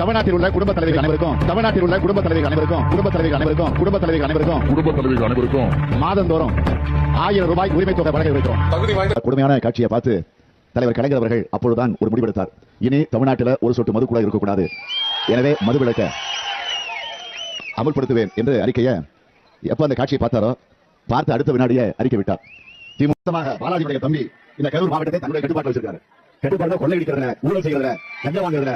தமிழ்நாட்டில் உள்ள குடும்ப தலைவர்கள் அனைவருக்கும் தமிழ்நாட்டில் உள்ள குடும்ப தலைவர்கள் அனைவருக்கும் குடும்ப தலைவர்கள் அனைவருக்கும் குடும்ப தலைவர்கள் அனைவருக்கும் குடும்ப தலைவிகள் அனைவருக்கும். மாதந்தோறும் ஆயிரம் ரூபாய் உரிமை தொகை வழங்க இருக்கிறோம் தகுதி வாய்ந்த கொடுமையான காட்சியை பார்த்து தலைவர் கலைஞர் அவர்கள் அப்பொழுதுதான் ஒரு முடிவெடுத்தார். இனி தமிழ்நாட்டில் ஒரு சொட்டு மது கூட இருக்கக்கூடாது. எனவே மது விளக்க அமல்படுத்துவேன் என்று அறிக்கையை எப்ப அந்த காட்சியை பார்த்தாரோ பார்த்து அடுத்த வினாடியே அறிக்கை விட்டார். திமுகமாக பாலாஜியுடைய தம்பி இந்த கரூர் மாவட்டத்தை தன்னுடைய கட்டுப்பாட்டில் வச்சிருக்காரு. கட்டுப்பாட்டில் கொள்ளையடிக்கிறதுல ஊழல் செய்யறதுல லஞ்சம் வாங்குறதுல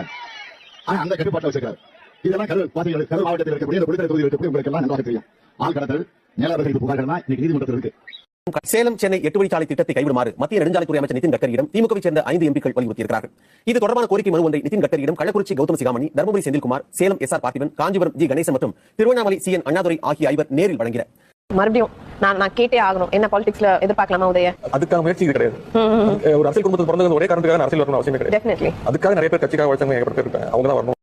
அந்த கட்டுப்பாட்டில் வச்சிருக்காரு. இதெல்லாம் கரூர் பாத்தீங்கன்னா கரூர் மாவட்டத்தில் இருக்கக்கூடிய இந்த விடுதலை தொகுதியில் இருக்கக்கூடிய உங்களுக்கு எல்லாம் நன்றாக தெரியும். ஆள் கடத்தல் நிலவர்கள் புகார்கள் தான் இன்னைக்கு நீதிமன்றத்தில் இருக்கு. சேலம் சென்னை எட்டு வழிச்சாலை திட்டத்தை கைவிடுமாறு மத்திய நெடுஞ்சாலைத்துறை அமைச்சர் நிதின் கட்கரியிடம் திமுகவை சேர்ந்த ஐந்து எம்பிக்கள் வலியுறுத்தியிருக்கிறார்கள். இது தொடர்பான கோரிக்கை மனு ஒன்றை Nitin கட்கரியிடம் Kallakurichi Gautham Sigamani Dharmapuri Senthilkumar Salem S R Parthiban Kanchipuram G Ganesan மற்றும் திருவண்ணாமலை சி என் அண்ணாதுரை ஆகிய ஐவர் நேரில் வழங்கினர். மறுபடியும் நான் நான் கேட்டே ஆகணும். என்ன பாலிடிக்ஸ்ல எதிர்பார்க்கலாமா உதய? அதுக்கான முயற்சி இது கிடையாது. ஒரு அரசியல் குடும்பத்தில் பிறந்தது ஒரே காரணத்துக்காக நான் அரசியல் வரணும் அவசியம் கிடையாது. டெஃபினெட்லி அதுக்காக நிறைய பேர் கட்சிக்காக ஏகப்பட்ட இருக்காங்க அவங்க தான் வரணும்.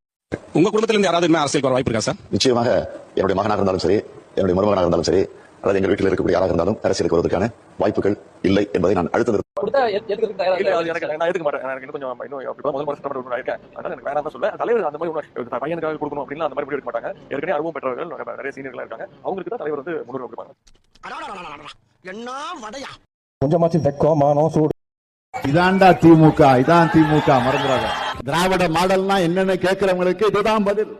உங்க குடும்பத்துல இருந்து யாராவது அரசியல் வர வாய்ப்பு இருக்கா சார்? நிச்சயமாக என்னுடைய மகனாக இருந்தாலும் சரி என்னுடைய மருமகனாக இருந்தாலும் சரி அல்லது எங்கள் வீட்டில் இருக்கக்கூடிய யாராக இருந்தாலும் அரசியலுக்கு வருவதற்கான வாய்ப்புகள் இல்லை என்பதை நான் அழுத்தம் பையனுக்காக கொடுக்கணும் அப்படின்னு அந்த மாதிரி முடிவு எடுக்க மாட்டாங்க? ஏற்கனவே அனுபவம் பெற்றவர்கள் நிறைய- நிறைய சீனியர்கள் இருக்காங்க. அவங்களுக்கு தான் தலைவர் வந்து முன்னுரிமை கொடுப்பாங்க. என்ன வடையா? கொஞ்சமாச்சும் வெக்கம் மானம் சூடு. இதான்டா திமுக இதான் திமுக மறந்துடாத திராவிட மாடல்னா என்னன்னு கேட்கிறவங்களுக்கு இதுதான் பதில்.